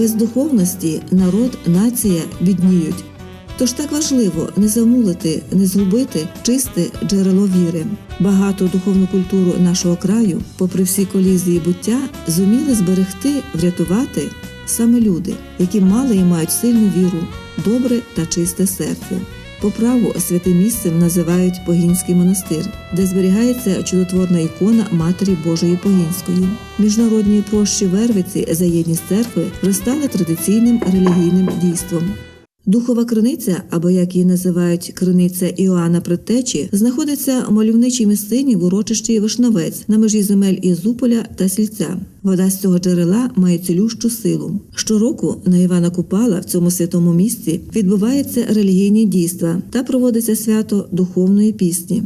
Без духовності народ, нація бідніють. Тож так важливо не замулити, не згубити чисте джерело віри. Багату духовну культуру нашого краю, попри всі колізії буття, зуміли зберегти, врятувати саме люди, які мали і мають сильну віру, добре та чисте серце. По праву святим місцем називають Погінський монастир, де зберігається чудотворна ікона Матері Божої Погінської. Міжнародні прощі Вервиці за єдність церкви вже традиційним релігійним дійством. Духова криниця, або як її називають криниця Іоанна Предтечі, знаходиться в мальовничій місцині в урочищі Вишновець на межі земель Ізуполя та Сільця. Вода з цього джерела має цілющу силу. Щороку на Івана Купала в цьому святому місці відбуваються релігійні дійства та проводиться свято духовної пісні.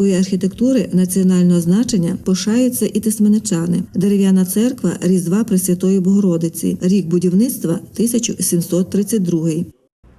Своєю архітектури національного значення пошаються і тисменичани. Дерев'яна церква Різдва Пресвятої Богородиці, рік будівництва 1732.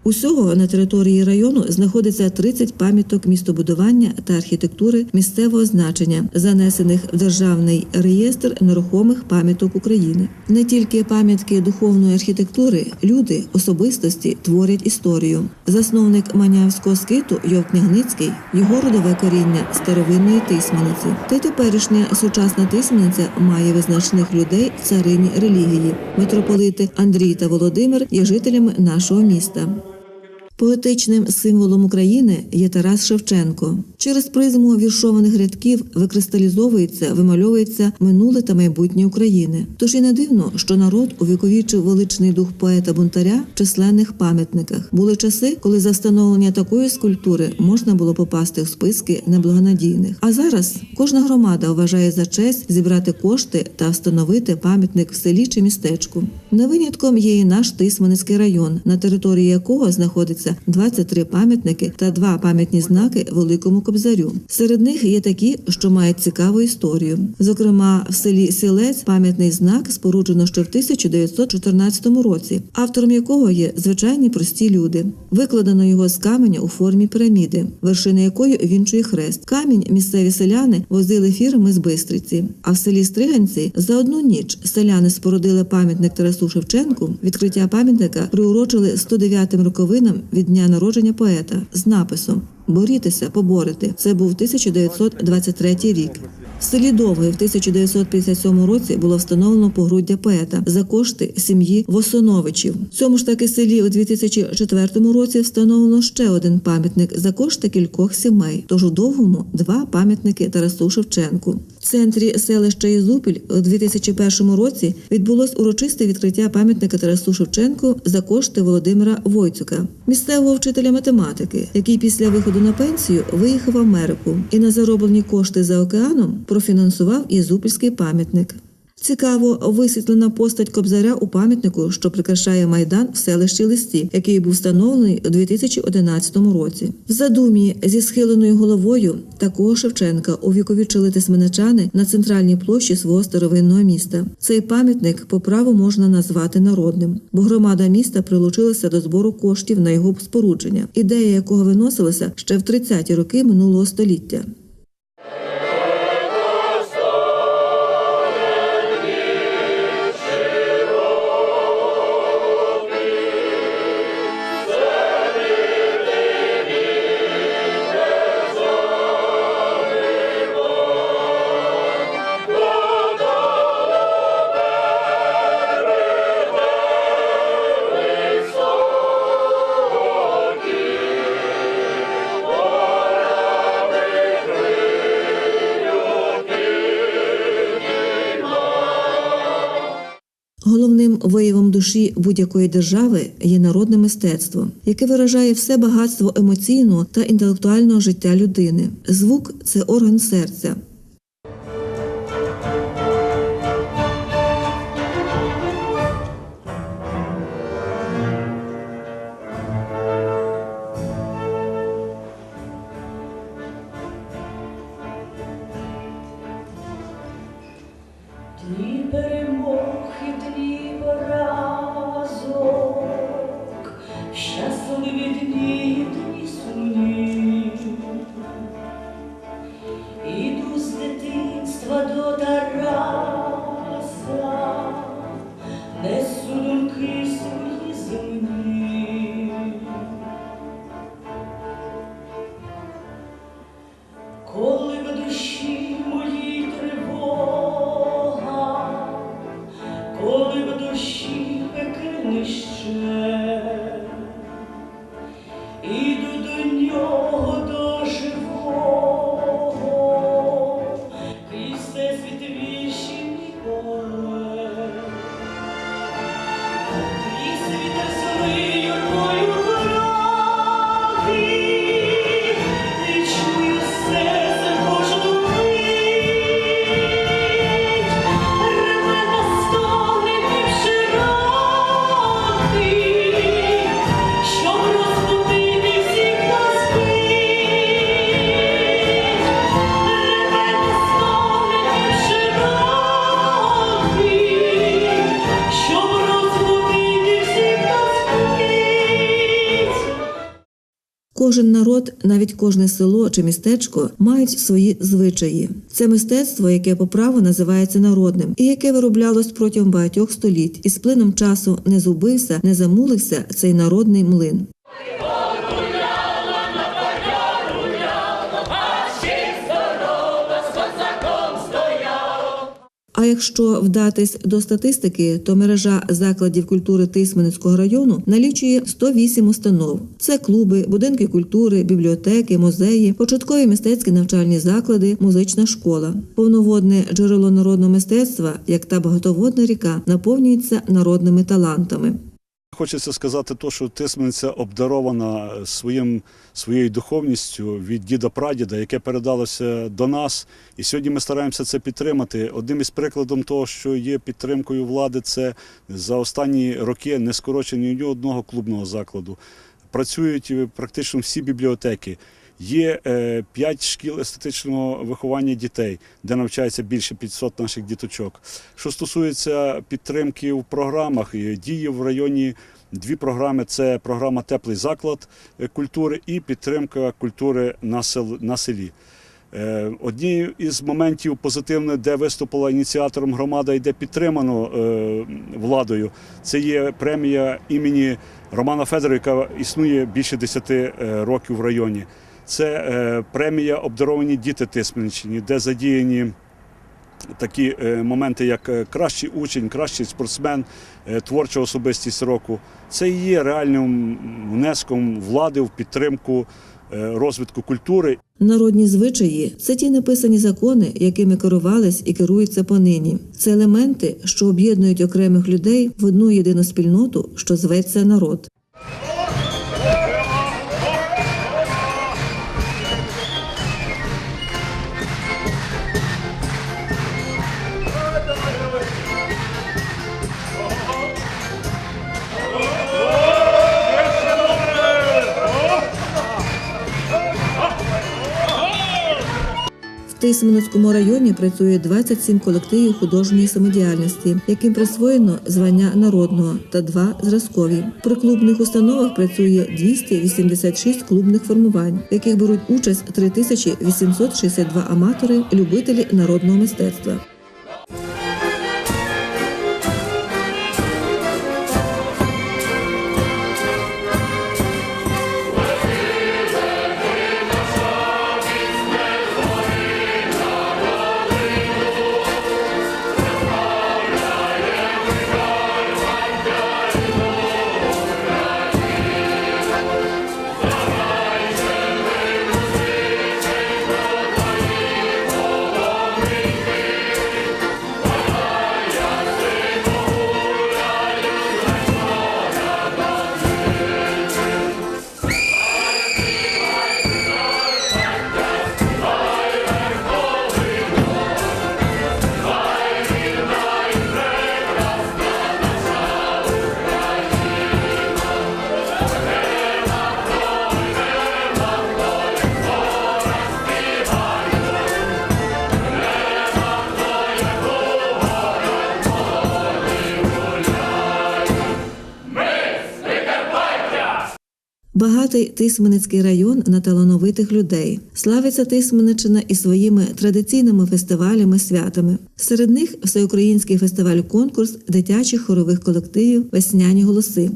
Усього на території району знаходиться 30 пам'яток містобудування та архітектури місцевого значення, занесених в державний реєстр нерухомих пам'яток України. Не тільки пам'ятки духовної архітектури, люди, особистості творять історію. Засновник манявського скиту Йов Княгницький, його родове коріння старовинної тисмениці. Та теперішня сучасна тисмениця має визначних людей в царині релігії. Митрополити Андрій та Володимир є жителями нашого міста. Поетичним символом України є Тарас Шевченко. Через призму віршованих рядків викристалізовується, вимальовується минуле та майбутнє України. Тож і не дивно, що народ увіковічив величний дух поета бунтаря в численних пам'ятниках. Були часи, коли за встановлення такої скульптури можна було попасти в списки неблагонадійних. А зараз кожна громада вважає за честь зібрати кошти та встановити пам'ятник в селі чи містечку. Не винятком є і наш Тисменецький район, на території якого знаходиться 23 пам'ятники та два пам'ятні знаки Великому Кобзарю. Серед них є такі, що мають цікаву історію. Зокрема, в селі Сілець пам'ятний знак споруджено ще в 1914 році, автором якого є звичайні прості люди. Викладено його з каменя у формі піраміди, вершини якої вінчує хрест. Камінь місцеві селяни возили фірми з Бистриці. А в селі Стриганці за одну ніч селяни спорудили пам'ятник Тарасу Шевченку. Відкриття пам'ятника приурочили 109-м роковинам від дня народження поета з написом Борітеся, поборете. Це був 1923 рік. В селі Довге в 1957 році було встановлено погруддя поета за кошти сім'ї Восоновичів. В цьому ж таки селі у 2004 році встановлено ще один пам'ятник за кошти кількох сімей. Тож у довгому два пам'ятники Тарасу Шевченку. В центрі селища Ізупіль у 2001 році відбулось урочисте відкриття пам'ятника Тарасу Шевченку за кошти Володимира Войцюка, місцевого вчителя математики, який після виходу на пенсію виїхав в Америку і на зароблені кошти за океаном профінансував Ізупільський пам'ятник. Цікаво висвітлена постать Кобзаря у пам'ятнику, що прикрашає майдан в селищі Листі, який був встановлений у 2011 році. В задумі зі схиленою головою такого Шевченка увіковічили тисменичани на центральній площі свого старовинного міста. Цей пам'ятник по праву можна назвати народним, бо громада міста прилучилася до збору коштів на його спорудження, ідея якого виносилася ще в 30-ті роки минулого століття. Душі будь-якої держави є народне мистецтво, яке виражає все багатство емоційного та інтелектуального життя людини. Звук це орган серця. Кожен народ, навіть кожне село чи містечко, мають свої звичаї. Це мистецтво, яке по праву називається народним, і яке вироблялось протягом багатьох століть, і з плином часу не зубився, не замулився цей народний млин. А якщо вдатись до статистики, то мережа закладів культури Тисменецького району налічує 108 установ. Це клуби, будинки культури, бібліотеки, музеї, початкові мистецькі навчальні заклади, музична школа. Повноводне джерело народного мистецтва, як та багатоводна ріка, наповнюється народними талантами. Хочеться сказати, то, що Тисмениця обдарована своїм, своєю духовністю від діда прадіда, яке передалося до нас. І сьогодні ми стараємося це підтримати. Одним із прикладом того, що є підтримкою влади, це за останні роки не скорочення ні одного клубного закладу. Працюють практично всі бібліотеки. Є е, п'ять шкіл естетичного виховання дітей, де навчається більше 500 наших діточок. Що стосується підтримки в програмах, і діє в районі дві програми: це програма Теплий заклад е, культури і підтримка культури на, селі. Е, Однією із моментів позитивних, де виступила ініціатором громада і де підтримано владою, це є премія імені Романа Федора, яка існує більше 10 е, років в районі. Це е, премія обдаровані діти Тисменщині, де задіяні такі е, моменти, як е, кращий учень, кращий спортсмен, творча особистість року. Це і є реальним внеском влади в підтримку розвитку культури Народні звичаї це ті написані закони, якими керувались і керуються понині. Це елементи, що об'єднують окремих людей в одну єдину спільноту, що зветься народ. В районі працює 27 колективів художньої самодіяльності, яким присвоєно звання народного та два зразкові. При клубних установах працює 286 клубних формувань, в яких беруть участь 3862 аматори, любителі народного мистецтва. Багатий Тисменецький район на талановитих людей. Славиться Тисменеччина і своїми традиційними фестивалями, святами. Серед них всеукраїнський фестиваль-конкурс дитячих хорових колективів Весняні голоси.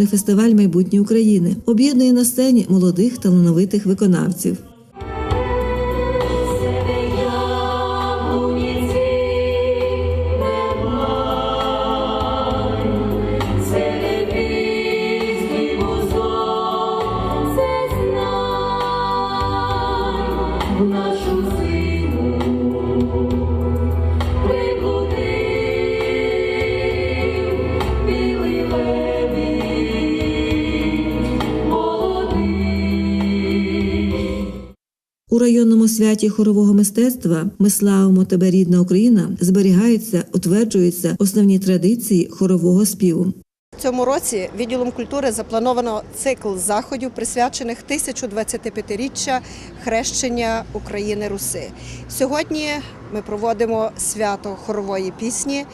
Молодіжний фестиваль майбутнє України об'єднує на сцені молодих талановитих виконавців. Святі хорового мистецтва Ми славимо тебе, рідна Україна зберігаються, утверджуються основні традиції хорового співу. Цьому році відділом культури заплановано цикл заходів, присвячених 1025-річчя хрещення України Руси. Сьогодні ми проводимо свято хорової пісні,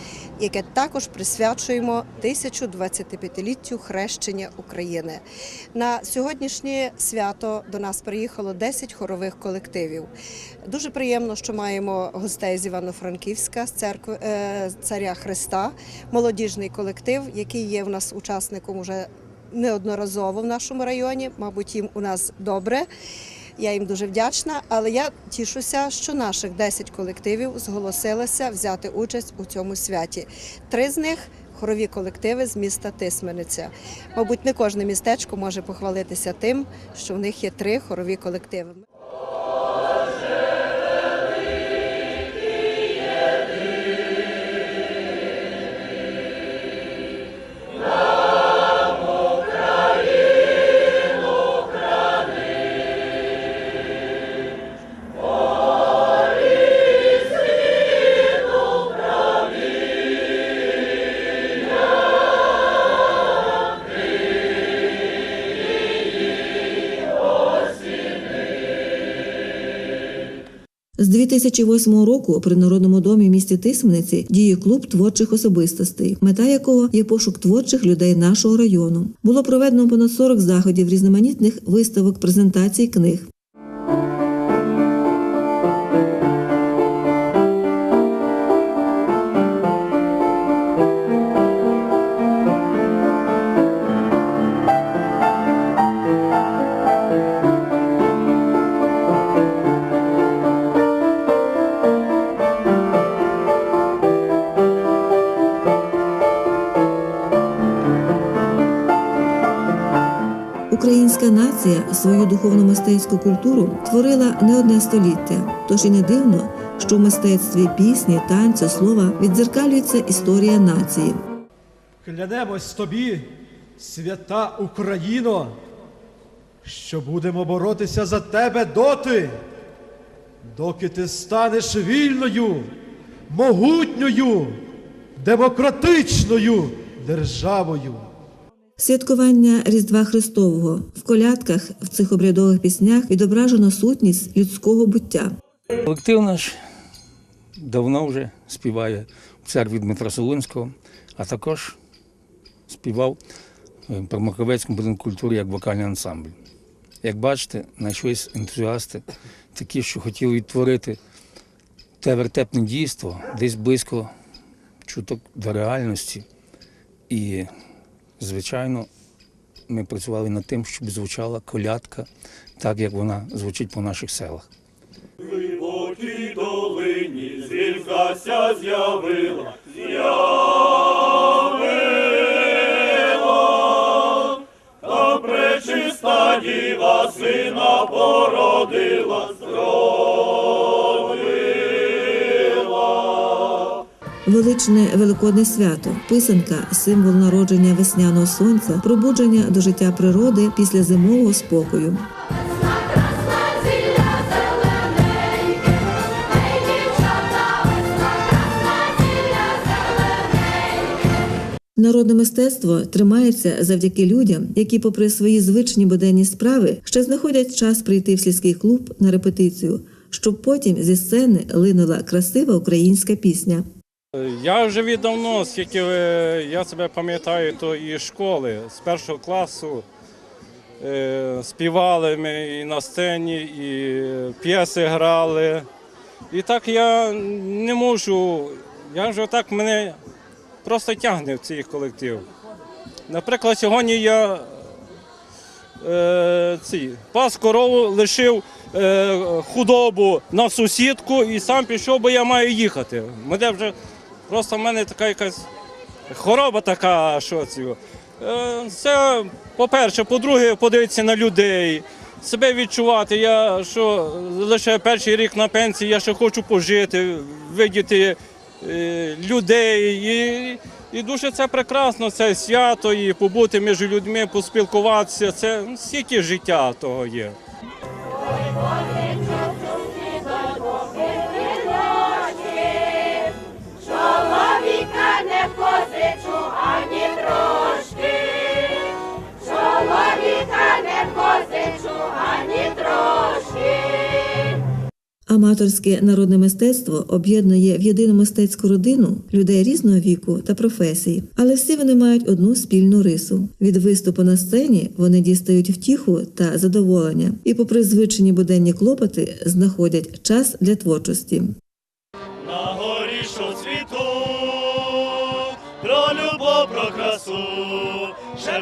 яке також присвячуємо 1025-літтю хрещення України. На сьогоднішнє свято до нас приїхало 10 хорових колективів. Дуже приємно, що маємо гостей з Івано-Франківська, з церкви е, царя Христа, молодіжний колектив, який є в нас учасником уже неодноразово в нашому районі. Мабуть, їм у нас добре. Я їм дуже вдячна, але я тішуся, що наших 10 колективів зголосилися взяти участь у цьому святі. Три з них хорові колективи з міста Тисмениця. Мабуть, не кожне містечко може похвалитися тим, що в них є три хорові колективи. 2008 року при Народному домі в місті Тисмениці діє клуб творчих особистостей, мета якого є пошук творчих людей нашого району. Було проведено понад 40 заходів різноманітних виставок, презентацій книг. Свою духовно-мистецьку культуру творила не одне століття, тож і не дивно, що в мистецтві пісні, танцю, слова віддзеркалюється історія нації. Клянемось тобі, свята Україно, що будемо боротися за тебе доти, доки ти станеш вільною, могутньою, демократичною державою. Святкування Різдва Христового в колядках в цих обрядових піснях відображено сутність людського буття. Колектив наш давно вже співає в церкві Дмитра Солунського, а також співав е, при Маковецькому будинку культури як вокальний ансамбль. Як бачите, знайшлись ентузіасти, такі, що хотіли відтворити те вертепне дійство десь близько чуток до реальності. І, звичайно, ми працювали над тим, щоб звучала колядка так, як вона звучить по наших селах. глибокій долині зіркася пречиста діва сина породила, Величне великодне свято, писанка, символ народження весняного сонця, пробудження до життя природи після зимового спокою. Народне мистецтво тримається завдяки людям, які, попри свої звичні буденні справи, ще знаходять час прийти в сільський клуб на репетицію, щоб потім зі сцени линула красива українська пісня. Я вже віддавно, скільки е, я себе пам'ятаю, то і школи з першого класу е, співали ми і на сцені, і п'єси грали. І так я не можу, я вже так мене просто тягне в цей колектив. Наприклад, сьогодні я е, пас корову лишив е, худобу на сусідку і сам пішов, бо я маю їхати. Мене вже просто в мене така якась хвороба така, що це. Е, це, по-перше, по-друге, подивитися на людей, себе відчувати. Я що лише перший рік на пенсії, я ще хочу пожити, видіти е, людей. І, і дуже це прекрасно, це свято, і побути між людьми, поспілкуватися. Це стільки життя того є. ані трошки, чоловіка не позичу, ані. Аматорське народне мистецтво об'єднує в єдину мистецьку родину людей різного віку та професій, але всі вони мають одну спільну рису. Від виступу на сцені вони дістають втіху та задоволення, і, попри звичайні буденні клопоти, знаходять час для творчості.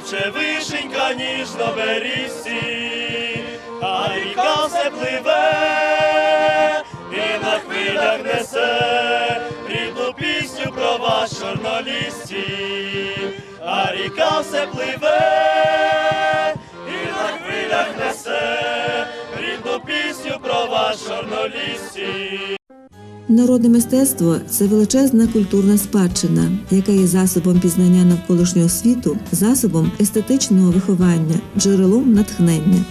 Шепче вишенька ніжно берізці, а ріка все пливе, і на хвилях несе рідну пісню про вас чорнолісті, а ріка все пливе, і на хвилях несе рідну пісню про вас чорнолісті. Народне мистецтво це величезна культурна спадщина, яка є засобом пізнання навколишнього світу, засобом естетичного виховання, джерелом натхнення.